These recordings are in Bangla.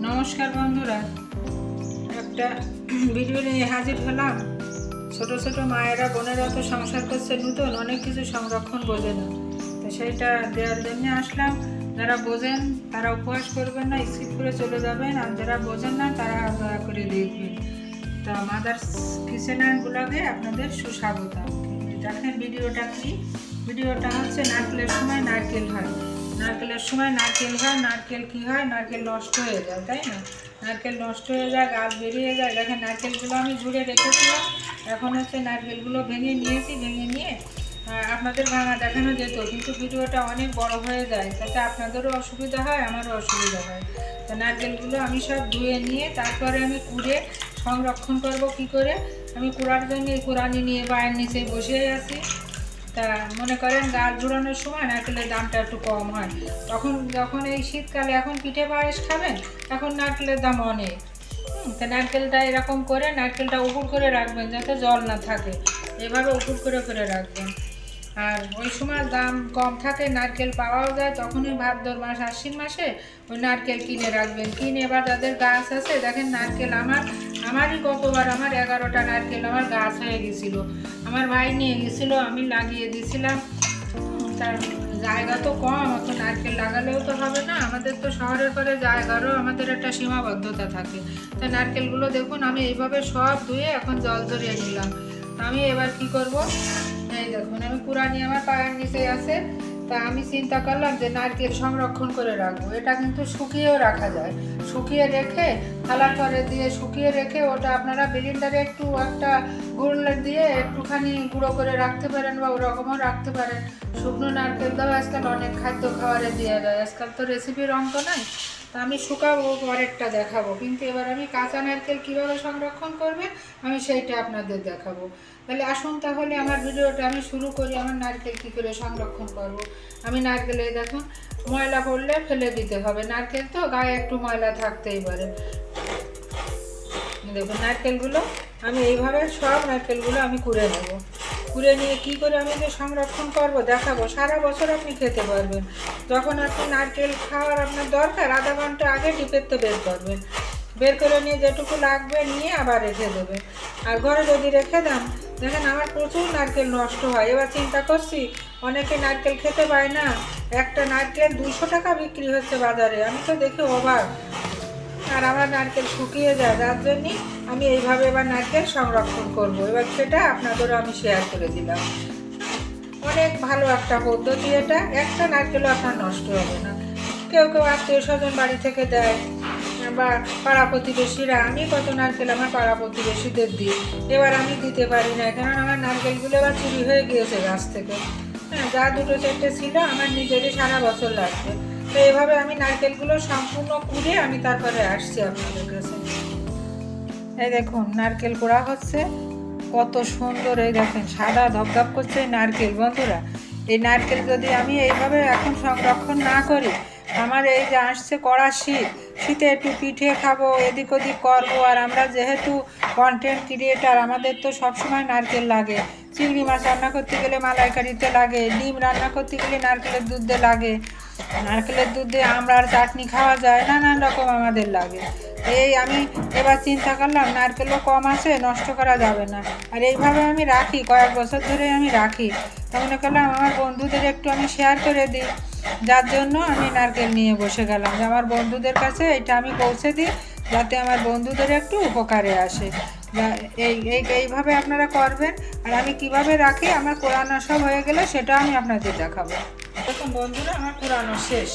নমস্কার বন্ধুরা। একটা ভিডিও নিয়ে হাজির হলাম। ছোট ছোট মায়েরা, বোনেরা তো সংসার করছে নতুন, অনেক কিছু সংরক্ষণ বোঝে না। তো সেইটা দেওয়ার জন্য আসলাম। যারা বোঝেন, তারা উপহাস করবেন না, স্কিপ করে চলে যাবেন। আর যারা বোঝেন না, তারা দয়া করে দেখবেন। তা মাদার কিচেন অ্যান্ড ব্লগে আপনাদের সুস্বাগত দেখেন ভিডিওটা কি? ভিডিওটা হচ্ছে নারকেলের সময় নারকেল হয়। নারকেলের সময় নারকেল হয়, নারকেল কি হয়? নারকেল নষ্ট হয়ে যায়, তাই না? নারকেল নষ্ট হয়ে যায়, গাছ বেরিয়ে যায়। দেখেন নারকেলগুলো আমি জুড়ে রেখেছিলাম। এখন হচ্ছে নারকেলগুলো ভেঙে নিয়েছি, ভেঙে নিয়ে আপনাদের ভাঙা দেখানো যেত। কিন্তু ভিডিওটা অনেক বড় হয়ে যায়। তাতে আপনাদেরও অসুবিধা হয়, আমারও অসুবিধা হয়। তা নারকেলগুলো আমি সব ধুয়ে নিয়ে, তারপরে আমি কুড়ে সংরক্ষণ করব কি করে? আমি কুড়ার জন্য এই কুড়ানি নিয়ে বায়ের নিচে বসে আছি। তা মনে করেন গাছ জুড়ানোর সময় নারকেলের দামটা একটু কম হয়। তখন যখন এই শীতকালে এখন পিঠে পায়েস খাবেন এখন নারকেলের দাম অনেক। তা নারকেলটা এরকম করে নারকেলটা উপুর করে রাখবেন যাতে জল না থাকে। এভাবে উপুর করে করে রাখবেন। আর ওই সময় দাম কম থাকে, নারকেল পাওয়াও যায়, তখনই ভাদ্র মাস, আশ্বিন মাসে ওই নারকেল কিনে রাখবেন। কিনে এবার যাদের গাছ আছে, দেখেন নারকেল আমার আমারই গতবার আমার এগারোটা নারকেল আমার গাছ হয়ে গেছিল। আমার ভাই নিয়ে গেছিল, আমি লাগিয়ে দিয়েছিলাম। তার জায়গা তো কম, অত নারকেল লাগালেও তো হবে না। আমাদের তো শহরের পরে জায়গারও আমাদের একটা সীমাবদ্ধতা থাকে। তা নারকেলগুলো দেখুন, আমি এইভাবে সব ধুয়ে এখন জল ধরিয়ে নিলাম। আমি এবার কি করব? এই দেখুন, আমি পুরানি আমার পায়ের নিচে আছে। তা আমি চিন্তা করলাম যে নারকেল সংরক্ষণ করে রাখব। এটা কিন্তু শুকিয়েও রাখা যায়। শুকিয়ে রেখে, থালা করে দিয়ে শুকিয়ে রেখে ওটা আপনারা বিলিন্ডারে একটু একটা গুড় দিয়ে একটুখানি গুঁড়ো করে রাখতে পারেন বা ওরকমও রাখতে পারেন। শুকনো নারকেল দাও, আজকাল অনেক খাদ্য খাবারে দেওয়া যায়। আজকাল তো রেসিপির অঙ্ক নাই। তা আমি শুকাবো, পরেরটা দেখাবো। কিন্তু এবার আমি কাঁচা নারকেল কীভাবে সংরক্ষণ করবে আমি সেইটা আপনাদের দেখাবো। তাহলে আসুন তাহলে আমার ভিডিওটা আমি শুরু করি, আমার নারকেল কী করে সংরক্ষণ করব। আমি নারকেলে দেখুন, ময়লা পড়লে ফেলে দিতে হবে। নারকেল তো গায়ে একটু ময়লা থাকতেই পারে। দেখুন, নারকেলগুলো আমি এইভাবে সব নারকেলগুলো আমি করে নেব। কুড়ে নিয়ে কি করে আমি যে সংরক্ষণ করব? দেখাবো। সারা বছর আপনি খেতে পারবেন। যখন আপনি নারকেল খাওয়ার আপনার দরকার, আধা ঘণ্টা আগে ডিপের তো বের করবেন। বের করে নিয়ে যেটুকু লাগবে নিয়ে আবার রেখে দেবেন। আর ঘরে যদি রেখে দেন, দেখেন আমার প্রচুর নারকেল নষ্ট হয়। এবার চিন্তা করছি, অনেকে নারকেল খেতে পায় না। একটা নারকেল দুশো টাকা বিক্রি হচ্ছে বাজারে। আমি তো দেখে অবাক। আর আমার নারকেল শুকিয়ে যায়, যার জন্যে আমি এইভাবে এবার নারকেল সংরক্ষণ করব। এবার সেটা আপনাদেরও আমি শেয়ার করে দিলাম। অনেক ভালো একটা পদ্ধতি এটা। একটা নারকেলও আপনার নষ্ট হবে না। কেউ কেউ আত্মীয় স্বজন বাড়ি থেকে দেয়, বা পাড়া প্রতিবেশীরা, আমি কত নারকেল আমার পাড়া প্রতিবেশীদের দিই। এবার আমি দিতে পারি না, কারণ আমার নারকেলগুলো এবার চুরি হয়ে গিয়েছে গাছ থেকে। হ্যাঁ যা দুটো চারটে ছিল, আমার নিজেরই সারা বছর লাগবে। তো এভাবে আমি নারকেলগুলো সম্পূর্ণ কুড়ে আমি তারপরে আসছি আপনাদের কাছে। এই দেখুন, নারকেল পোড়া হচ্ছে। কত সুন্দর, এই দেখেন, সাদা ধপধপ করছে নারকেল। বন্ধুরা, এই নারকেল যদি আমি এইভাবে এখন সংরক্ষণ না করি আমার এই যে আসছে কড়া শীত, শীতে একটু পিঠে খাব, এদিক ওদিক করব। আর আমরা যেহেতু কন্টেন্ট ক্রিয়েটার আমাদের তো সবসময় নারকেল লাগে। চিংড়ি মাছ রান্না করতে গেলে মালাইকারিতে লাগে, ডিম রান্না করতে গেলে নারকেলের দুধ লাগে। নারকেলের দুধ দিয়ে আমড়ার চাটনি খাওয়া যায়, নানান রকম আমাদের লাগে। এই আমি এবার চিন্তা করলাম, নারকেলও কম আছে, নষ্ট করা যাবে না। আর এইভাবে আমি রাখি, কয়েক বছর ধরে আমি রাখি। তা মনে করলাম আমার বন্ধুদের একটু আমি শেয়ার করে দিই। যার জন্য আমি নারকেল নিয়ে বসে গেলাম। যে আমার বন্ধুদের কাছে এটা আমি পৌঁছে দিই, যাতে আমার বন্ধুদের একটু উপকারে আসে। এই এই, এইভাবে আপনারা করবেন, আর আমি কীভাবে রাখি, আমার কোরআনো সব হয়ে গেলে সেটা আমি আপনাদের দেখাবো। দেখুন বন্ধুরা, আমার কোরআনো শেষ।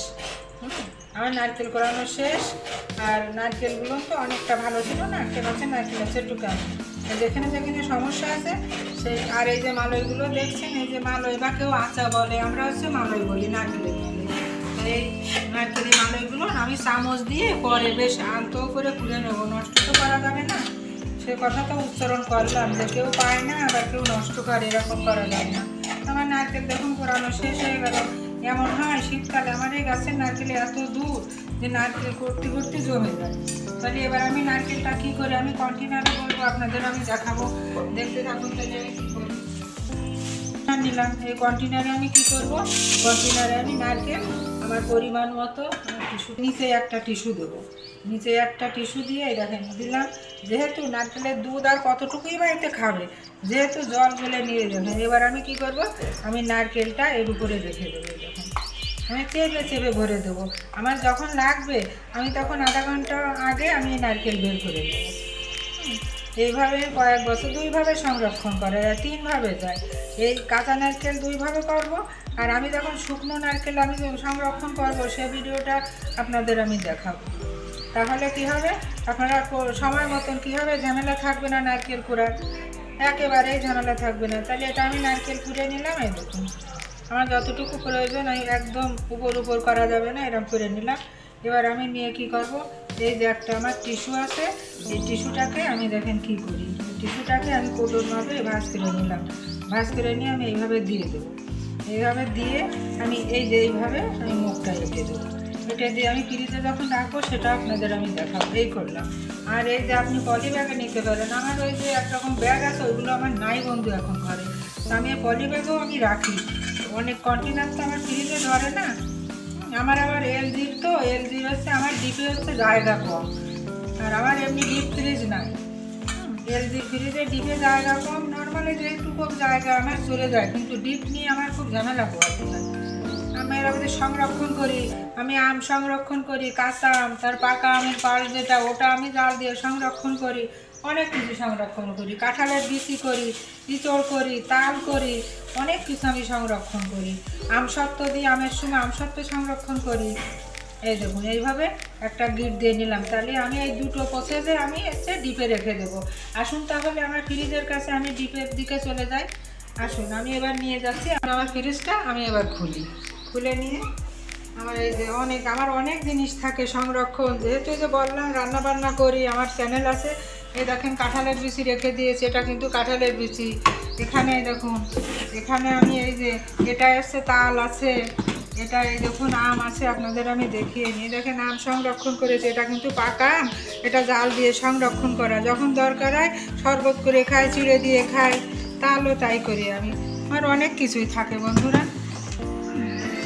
আমার নারকেল কোরানো শেষ, আর নারকেলগুলো তো অনেকটা ভালো ছিল না, একটা গাছে নারকেল আছে টুকান যেখানে যেখানে সমস্যা আছে সেই আর এই যে মালয়গুলো দেখছেন, এই যে মালয় বা কেউ আচা বলে, আমরা হচ্ছে মালয় বলি নারকেলের এই নারকেলের মালয়গুলো আমি চামচ দিয়ে পরে বেশ আন্ত করে খুলে নেব, নষ্ট তো করা যাবে না। সে কথা তো উচ্চারণ করলাম যে কেউ পায় না, আবার কেউ নষ্ট করে, এরকম করা যায় না। আমার নারকেল দেখুন পুরানো শেষ হয়ে গেল। এমন হয়, শীতকালে আমার এই গাছের নারকেল এত দূর যে নারকেল করতে করতে জমে যায়। তাহলে এবার আমি নারকেলটা কী করে, আমি কন্টেনারে বলব, আপনাদের আমি দেখাবো। দেখতে থাকুন তাহলে আমি কী করি। নিলাম। এই কন্টেনারে আমি কি করব? কন্টেনারে আমি নারকেল, আমার পরিমাণ মতো টিস্যু, নিচে একটা টিস্যু দেবো। নিচে একটা টিস্যু দিয়ে দেখেন দিলাম। যেহেতু নারকেলের দুধ আর কতটুকুই বাড়িতে খাবে, যেহেতু জল গলে নিয়ে যাবে, এবার আমি কি করব? আমি নারকেলটা এর উপরে রেখে দেবো। আমি চেপে চেপে ভরে দেবো। আমার যখন লাগবে, আমি তখন আধা ঘণ্টা আগে আমি নারকেল বের করে দেবো এইভাবে কয়েক বছর দুইভাবে সংরক্ষণ করা যায়, তিনভাবে যায়। এই কাঁচা নারকেল দুইভাবে করব, আর আমি যখন শুকনো নারকেল আমি সংরক্ষণ করব, সে ভিডিওটা আপনাদের আমি দেখাবো। তাহলে কি হবে? আপনারা সময় মতন কী হবে? ঝামেলা থাকবে না নারকেল কুড়ার? একেবারেই ঝামেলা থাকবে না। তাহলে এটা আমি নারকেল কুড়ে নিলাম, এই দেখুন। আমার যতটুকু প্রয়োজন, আমি একদম উপর উপর করা যাবে না এরকম করে নিলাম। এবার আমি নিয়ে কি করব? এই যে একটা আমার টিস্যু আছে, এই টিস্যুটাকে আমি দেখেন কি করি। টিস্যুটাকে আমি মাপে ভাঁজ করে নিলাম। ভাঁজ করে নিয়ে আমি এইভাবে দিয়ে দেবো। এইভাবে দিয়ে আমি এই যে এইভাবে আমি মুখটা এঁটে দেবো। এটা দিয়ে আমি ফ্রিজে যখন রাখব, সেটা আপনাদের আমি দেখাবো। এই করলাম। আর এই যে আপনি পলি ব্যাগে নিতে পারেন। আমার ওই যে একরকম ব্যাগ আছে ওইগুলো আমার নাই বন্ধু এখন ঘরে। তো আমি পলি ব্যাগেও আমি রাখি। অনেক কন্টেনার তো আমার ফ্রিজে ধরে না। আমার আবার এল এলজির তো এল এলজির হচ্ছে আমার ডিপে হচ্ছে জায়গা কম। আর আমার এমনি ডিপ ফ্রিজ নাই। এলজি ফ্রিজে ডিপে জায়গা কম নর্মালি যেটুকু জায়গা আমার চলে যায়, কিন্তু ডিপ নিয়ে আমার খুব ঝামেলা হয়। আমি মধ্যে সংরক্ষণ করি, আমি আম সংরক্ষণ করি, কাঁচা আম, তার পাকা আমের পাল যেটা, ওটা আমি জাল দিয়ে সংরক্ষণ করি। অনেক কিছু সংরক্ষণ করি, কাঁঠালের বিচি করি, ইঁচড় করি, তাল করি, অনেক কিছু আমি সংরক্ষণ করি। আম সত্ত্ব দিয়ে আমের সময় আম সত্ত্ব সংরক্ষণ করি। এই দেখুন, এইভাবে একটা গিট দিয়ে নিলাম। তাহলে আমি এই দুটো প্রসেসে আমি এসে ডিপে রেখে দেবো। আসুন তাহলে আমার ফ্রিজের কাছে আমি ডিপের দিকে চলে যাই। আসুন, আমি এবার নিয়ে যাচ্ছি। আমার ফ্রিজটা আমি এবার খুলি। খুলে নিয়ে আমার এই যে অনেক, আমার অনেক জিনিস থাকে সংরক্ষণ। যেহেতু যে বললাম রান্না বান্না করি, আমার চ্যানেল আছে। এই দেখেন কাঁঠালের বিচি রেখে দিয়েছি, এটা কিন্তু কাঁঠালের বিচি। এখানে দেখুন, এখানে আমি এই যে, এটা এসছে তাল আছে, এটা এই দেখুন আম আছে, আপনাদের আমি দেখিয়ে নিই। দেখেন আম সংরক্ষণ করেছে, এটা কিন্তু পাকা আম, এটা জাল দিয়ে সংরক্ষণ করা। যখন দরকার হয়, শরবত করে খাই, চিড়ে দিয়ে খাই তাহলেও তাই করি আমি। আমার অনেক কিছুই থাকে বন্ধুরা।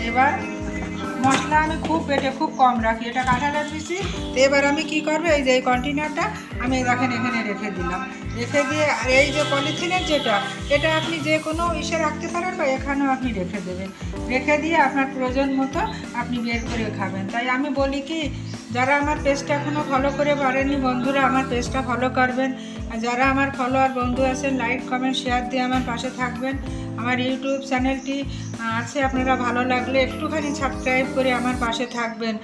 এবার মশলা আমি খুব পেটে খুব কম রাখি। এটা কাঁঠালের পিসি তো এবার আমি কি করব? এই যে এই কন্টেনারটা আমি দেখেন এখানে রেখে দিলাম। রেখে দিয়ে আর এই যে পলিথিনের যেটা, এটা আপনি যে কোনো ইসে রাখতে পারেন বা এখানেও আপনি রেখে দেবেন। রেখে দিয়ে আপনার প্রয়োজন মতো আপনি বের করে খাবেন। তাই আমি বলি কি, যারা আমার পেজটা এখনও ফলো করে পারেনি বন্ধুরা আমার পেজটা ফলো করবেন। আর যারা আমার ফলোয়ার বন্ধু আছেন লাইক কমেন্ট শেয়ার দিয়ে আমার পাশে থাকবেন। আমার ইউটিউব চ্যানেলটি আছে, আপনারা ভালো লাগলে একটুখানি সাবস্ক্রাইব করে আমার পাশে থাকবেন।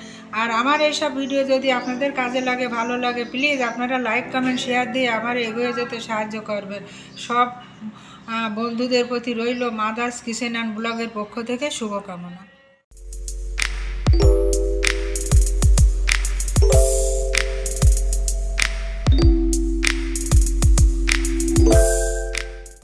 আর আমার এইসব ভিডিও যদি আপনাদের কাজে লাগে, ভালো লাগে প্লিজ আপনারা লাইক কমেন্ট শেয়ার দিয়ে আমার এগিয়ে যেতে সাহায্য করবেন। সব বন্ধুদের প্রতি রইল মাদার্স কিচেন অ্যান্ড ব্লগের পক্ষ থেকে শুভকামনা।